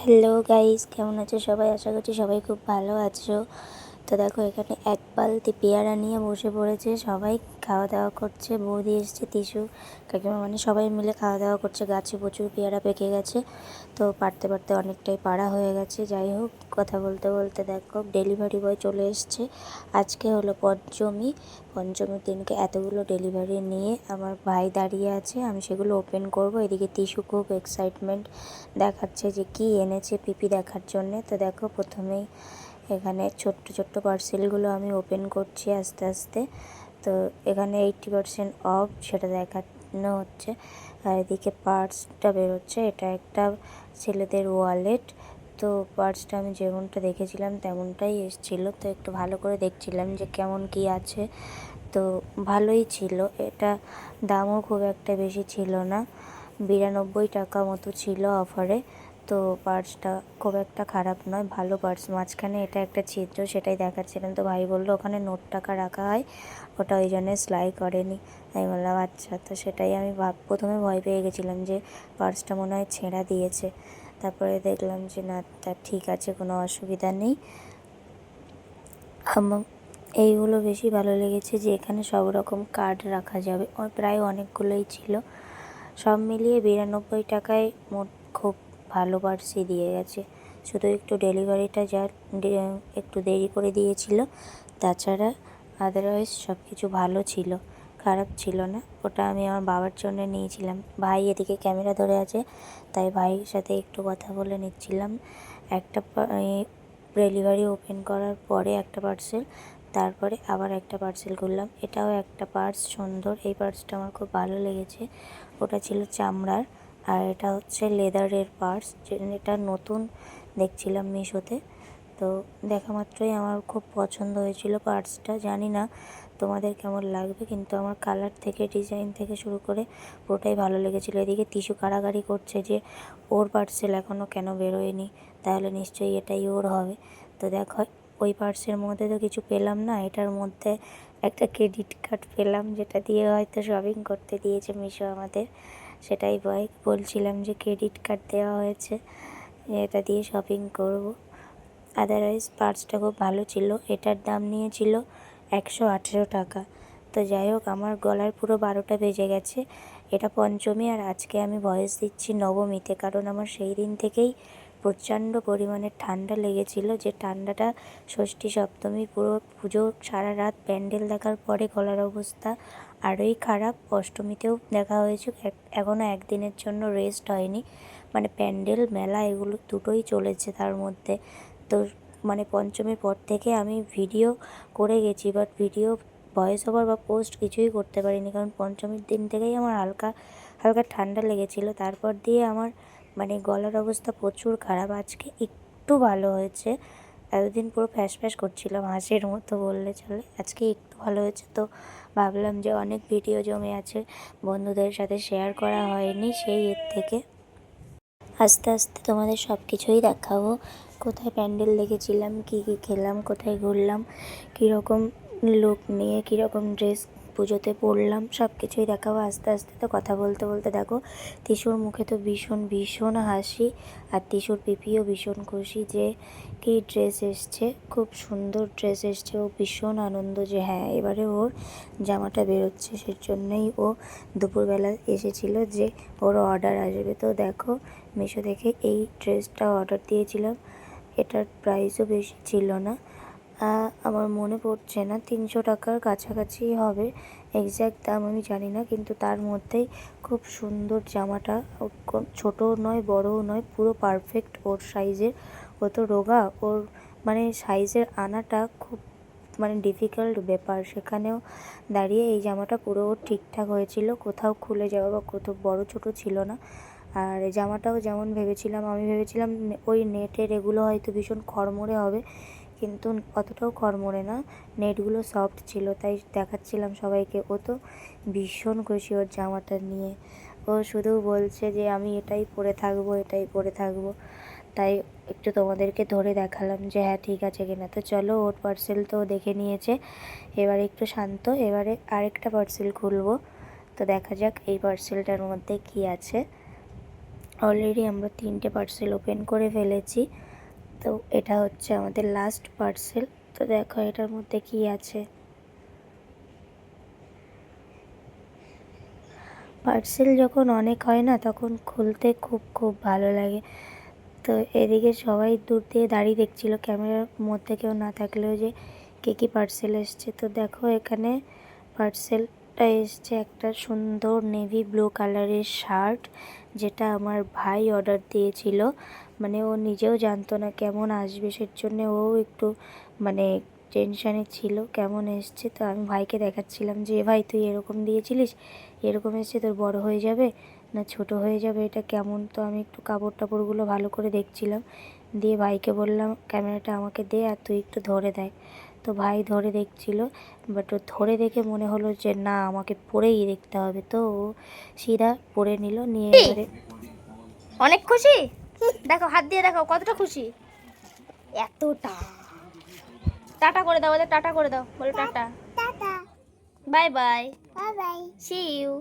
Hello guys কেমন আছো সবাই? আশা করছি সবাই খুব ভালো আছো। তো দেখো, এখানে এক বালতি পেয়ারা নিয়ে বসে পড়েছে। সবাই খাওয়া দাওয়া করছে। বৌদি এসছে তিসু কাকিমা মানে সবাই মিলে খাওয়া দাওয়া করছে। গাছে প্রচুর পেয়ারা পেকে গেছে। তো পারতে পারতে অনেকটাই পাড়া হয়ে গেছে। যাই হোক, কথা বলতে বলতে দেখো ডেলিভারি বয় চলে এসছে। আজকে হলো পঞ্চমী। পঞ্চমীর দিনকে এতগুলো ডেলিভারি নিয়ে আমার ভাই দাঁড়িয়ে আছে। আমি সেগুলো ওপেন করব। এদিকে তিসু খুব এক্সাইটমেন্ট দেখাচ্ছে যে কি এনেছে পিপি দেখার জন্যে। তো দেখো, প্রথমেই এখানে ছোট্ট ছোট্ট পার্সেলগুলো আমি ওপেন করছি আস্তে আস্তে। তো এখানে এইটটি পার্সেন্ট অফ সেটা দেখানো হচ্ছে। আর এদিকে পার্সটা বেরোচ্ছে। এটা একটা ছেলেদের ওয়ালেট তো পার্সটা আমি যেমনটা দেখেছিলাম তেমনটাই এসেছিল। তো একটু ভালো করে দেখছিলাম যে কেমন কি আছে। তো ভালোই ছিল। এটা দামও খুব একটা বেশি ছিল না। বিরানব্বই টাকা মতো ছিল অফারে তো পার্সটা খুব একটা খারাপ নয়, ভালো পার্স। মাঝখানে এটা একটা ছিদ্র, সেটাই দেখাচ্ছিলাম তো ভাই বলল ওখানে নোট টাকা রাখা হয়, ওটা ওই জন্যে সেলাই করেনি। আমি বললাম আচ্ছা তো সেটাই আমি ভাব, প্রথমে ভয় পেয়ে গেছিলাম যে পার্সটা মনে হয় ছেঁড়া দিয়েছে। তারপরে দেখলাম যে না, তা ঠিক আছে, কোনো অসুবিধা নেই। আমার এইগুলো বেশি ভালো লেগেছে যে এখানে সব রকম কার্ড রাখা যাবে। প্রায় অনেকগুলোই ছিল। সব মিলিয়ে বিরানব্বই টাকায় মোট খুব ভালো পার্সই দিয়ে গেছে। শুধু একটু ডেলিভারিটা যা একটু দেরি করে দিয়েছিল। তাছাড়া আদারওয়াইজ সব কিছু ভালো ছিল, খারাপ ছিল না। ওটা আমি আমার বাবার জন্য নিয়েছিলাম। ভাই এদিকে ক্যামেরা ধরে আছে, তাই ভাইয়ের সাথে একটু কথা বলে নিচ্ছিলাম। একটা ডেলিভারি ওপেন করার পরে একটা পার্সেল তারপরে আবার একটা পার্সেল করলাম এটাও একটা পার্স সুন্দর। এই পার্সটা আমার খুব ভালো লেগেছে। ওটা ছিল চামড়ার। আর এটা হচ্ছে লেদারের পার্স এটা নতুন দেখছিলাম মিশোতে। তো দেখা মাত্রই আমার খুব পছন্দ হয়েছিল পার্সটা জানি না তোমাদের কেমন লাগবে, কিন্তু আমার কালার থেকে, ডিজাইন থেকে শুরু করে পুরোটাই ভালো লেগেছিলো। এদিকে টিস্যু কাড়াকাড়ি করছে যে ওর পার্সেল এখনও কেন বেরোয়নি, তাহলে নিশ্চয়ই এটাই ওর হবে। তো দেখো, ওই পার্সের মধ্যে তো কিছু পেলাম না, এটার মধ্যে একটা ক্রেডিট কার্ড পেলাম, যেটা দিয়ে হয়তো শপিং করতে দিয়েছে মিশো আমাদের। সেটাই বয়, বলছিলাম যে ক্রেডিট কার্ড দেওয়া হয়েছে, এটা দিয়ে শপিং করব। আদারওয়াইজ পার্সটা খুব ভালো ছিল, এটার দাম নিয়েছিল একশো আঠেরো টাকা। তো যাই হোক, আমার গলার পুরো বারোটা বেজে গেছে, এটা পঞ্চমী আর আজকে আমি ভয়েস দিচ্ছি নবমীতে, কারণ আমার সেই দিন থেকেই প্রচণ্ড পরিমাণে ঠান্ডা লেগেছিল যে ঠান্ডাটা ষষ্ঠী সপ্তমী পুরো পুজো সারা রাত প্যান্ডেল দেখার পরে গলার অবস্থা আরোই খারাপ। অষ্টমীতেও দেখা হয়েছে এখনও একদিনের জন্য রেস্ট হয়নি। মানে প্যান্ডেল, মেলা এগুলো দুটোই চলেছে তার মধ্যে। তো মানে পঞ্চমীর পর থেকে আমি ভিডিও করে গেছি বাট ভিডিও ভয়েস ওভার বা পোস্ট কিছুই করতে পারিনি। কারণ পঞ্চমীর দিন থেকেই আমার হালকা হালকা ঠান্ডা লেগেছিলো। তারপর দিয়ে আমার মানে গলার অবস্থা প্রচুর খারাপ। আজকে একটু ভালো হয়েছে। এতদিন পুরো ফ্যাস ফ্যাস করছিলাম হাঁসের মতো বললে চলে। আজকে একটু ভালো হয়েছে তো ভাবলাম যে অনেক ভিডিও জমে আছে, বন্ধুদের সাথে শেয়ার করা হয়নি সেই এর থেকে। আস্তে আস্তে তোমাদের সব কিছুই দেখাবো, কোথায় প্যান্ডেল দেখেছিলাম, কী কী খেলাম, কোথায় ঘুরলাম, কীরকম লুক নিয়ে, কীরকম ড্রেস পুজোতে পড়লাম সব কিছুই দেখাবো আস্তে আস্তে তো কথা বলতে বলতে দেখো তিশুর মুখে তো ভীষণ ভীষণ হাসি আর তিশুর পিপিও ভীষণ খুশি যে কি ড্রেস এসছে, খুব সুন্দর ড্রেস এসছে, ও ভীষণ আনন্দ যে হ্যাঁ এবারে ওর জামাটা বেরোচ্ছে সেই জন্যই ও দুপুরবেলা এসেছিল যে ওর অর্ডার আসবে। তো দেখো মিশো থেকে এই ড্রেসটা অর্ডার দিয়েছিলাম, এটার প্রাইসও বেশি ছিল না। আমার মনে পড়ছে না, তিনশো টাকার কাছাকাছি হবে এক্স্যাক্ট দাম আমি জানি না, কিন্তু তার মধ্যেই খুব সুন্দর জামাটা ছোটও নয়, বড়ও নয়, পুরো পারফেক্ট ওর সাইজের ও তো রোগা, ওর মানে সাইজের আনাটা খুব মানে ডিফিকাল্ট ব্যাপার, সেখানেও দাঁড়িয়ে এই জামাটা পুরো ঠিকঠাক হয়েছিল, কোথাও খুলে যাওয়া বা কোথাও বড় ছোট ছিল না, আর জামাটাও যেমন ভেবেছিলাম, আমি ভেবেছিলাম ওই নেটের এগুলো হয়তো ভীষণ খড়মড়ে হবে কিন্তু অতটাও খড়মড়ে না। নেটগুলো সফট ছিল, তাই দেখাচ্ছিলাম সবাইকে। ও তো ভীষণ খুশি ওর জামাটা নিয়ে। ও শুধু বলছে যে, আমি এটাই পরে থাকব, এটাই পরে থাকব। তাই একটু তোমাদেরকে ধরে দেখালাম যে হ্যাঁ ঠিক আছে কিনা? তো চলো, ওর পার্সেল তো দেখে নিয়েছে। এবারে একটু শান্ত, এবারে আরেকটা পার্সেল খুলবো। তো দেখা যাক এই পার্সেলটার মধ্যে কি আছে। অলরেডি আমরা তিনটে পার্সেল ওপেন করে ফেলেছি। তো এটা হচ্ছে আমাদের লাস্ট পার্সেল তো দেখো এটার মধ্যে কি আছে? পার্সেল যখন অনেক হয় না, তখন খুলতে খুব খুব ভালো লাগে। তো এদিকে সবাই দূর দিয়ে দাঁড়িয়ে দেখছিল ক্যামেরার মধ্যে কেউ না থাকলেও যে কে কী পার্সেল এসছে। তো দেখো এখানে পার্সেলটা এসছে একটা সুন্দর নেভি ব্লু কালারের শার্ট যেটা আমার ভাই অর্ডার দিয়েছিল। মানে ও নিজেও জানতো না কেমন আসবে সের জন্য ও একটু মানে টেনশানে ছিল কেমন এসছে। তো আমি ভাইকে দেখাচ্ছিলাম যে ভাই তুই এরকম দিয়েছিলিস? এরকম এসছে তোর বড় হয়ে যাবে? না ছোট হয়ে যাবে? এটা কেমন? তো আমি একটু কাপড় টাপড়গুলো ভালো করে দেখছিলাম। দিয়ে ভাইকে বললাম ক্যামেরাটা আমাকে দে আর তুই একটু ধরে দেখ। তো ভাই ধরে দেখছিল বাট ও ধরে দেখে মনে হলো যে না আমাকে পরেই দেখতে হবে। তো ও সিধা পরে নিল নিয়ে এবারে অনেক খুশি? দেখো হাত দিয়ে দেখো কতটা খুশি। এতটা। টাটা করে দাও ওদের টাটা করে দাও বলো tata. Tata. Bye bye. Bye bye. See you